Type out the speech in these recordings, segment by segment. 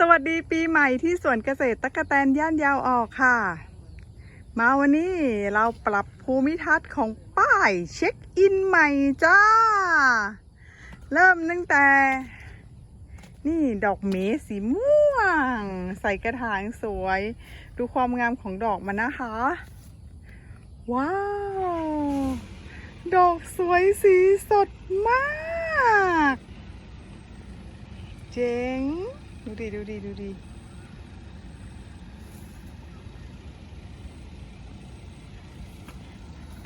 สวัสดีปีใหม่ที่สวนเกษตรตะกะแตนย่านยาวออกค่ะ มาวันนี้เราปรับภูมิทัศน์ของป้ายเช็คอินใหม่จ้า เริ่มตั้งแต่ นี่ดอกเมสีม่วง ใส่กระถางสวย ดูความงามของดอกมันนะคะ ว้าว ดอกสวยสีสดมาก เจ๋ง ดูดีดูดีดูดี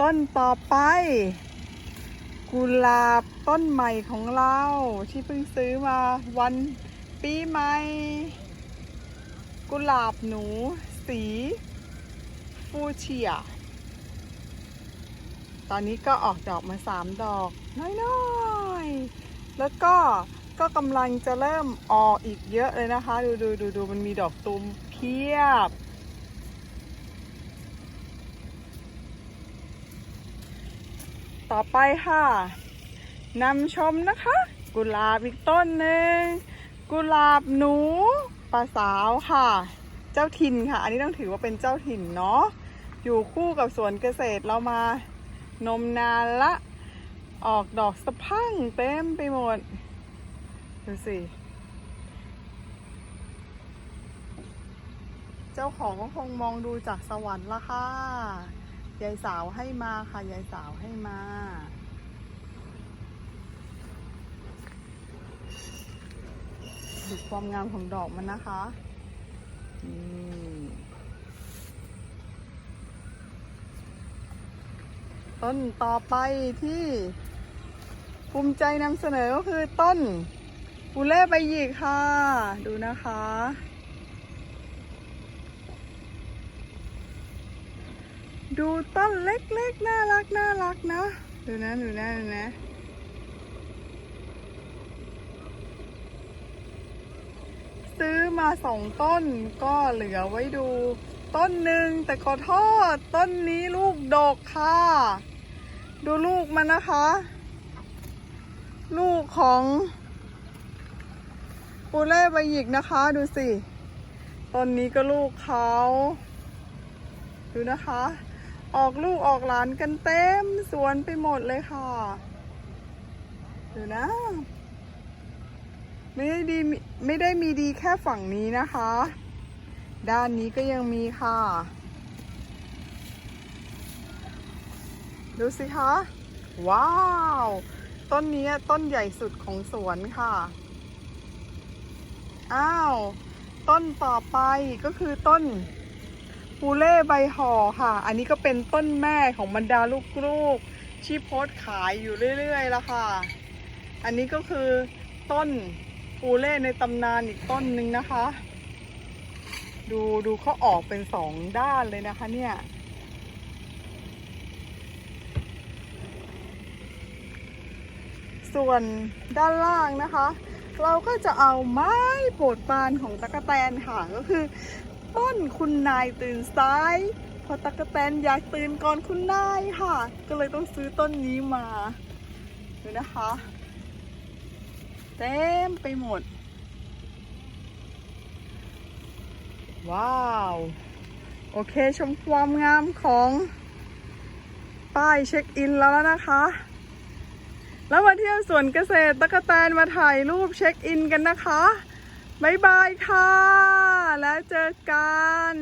ต้นต่อไป กุหลาบต้นใหม่ของเรา ที่เพิ่งซื้อมาวันปีใหม่ กุหลาบหนู สีฟูเชีย ตอนนี้ก็ออกดอกมาสามดอก น้อยๆ แล้วก็ ก็กำลังจะเริ่มออกอีกเยอะเลยนะคะ ดูดูดูดูมันมีดอกตูมเพียบ ต่อไปค่ะนำชมนะคะ กุหลาบอีกต้นหนึ่งกุหลาบหนูปลาสาวค่ะ เจ้าถิ่นค่ะ อันนี้ต้องถือว่าเป็นเจ้าถิ่นเนาะอยู่คู่กับสวนเกษตรเรามานมนานละ ออกดอกสะพั่งเต็มไปหมด ดูสิ เจ้าของก็คงมองดูจากสวรรค์ละค่ะ ยายสาวให้มาค่ะ ยายสาวให้มา ดูความงามของดอกมันนะคะต้นต่อไปที่ภูมิใจนำเสนอก็คือต้น ปูเล่ใบหยิกค่ะ ดูนะคะ ดูต้นเล็กๆ น่ารักน่ารักนะ ดูนะ ดูนะดูนะซื้อมาสองต้นก็เหลือไว้ดู ต้นหนึ่งแต่ขอโทษต้นนี้ลูกดกค่ะ ดูลูกมันนะคะ ลูกของ ปูเล่ใบหยิกนะคะ ดูสิต้นนี้ก็ลูกเขา ดูนะคะ ออกลูกออกหลานกันเต็มสวนไปหมดเลยค่ะ ดูนะ ไม่ได้ดีไม่ได้มีดีแค่ฝั่งนี้นะคะ ด้านนี้ก็ยังมีค่ะ ดูสิคะ ว้าว ต้นนี้ต้นใหญ่สุดของสวนค่ะ อ้าว ต้นต่อไปก็คือต้นปูเล่ใบห่อค่ะ อันนี้ก็เป็นต้นแม่ของบรรดาลูกๆที่โพสขายอยู่เรื่อยๆแล้วค่ะ อันนี้ก็คือต้นปูเล่ในตำนานอีกต้นหนึ่งนะคะ ดูดูเขาออกเป็นสองด้านเลยนะคะเนี่ยส่วนด้านล่างนะคะ เราก็จะเอาไม้โปรดปานของตะกะแตนค่ะก็คือ ต้นคุณนายตื่นสายเพอตะกะแตนอยากตื่นก่อนคุณนายค่ะ ก็เลยต้องซื้อต้นนี้มาดูนะคะเต็มไปหมด ว้าว โอเคชมความงามของป้ายเช็คอินแล้วนะคะ แล้วมาเที่ยวสวนเกษตรตะกะแตนมาถ่ายรูปเช็คอินกันนะคะ บ๊ายบายค่ะ แล้วเจอกัน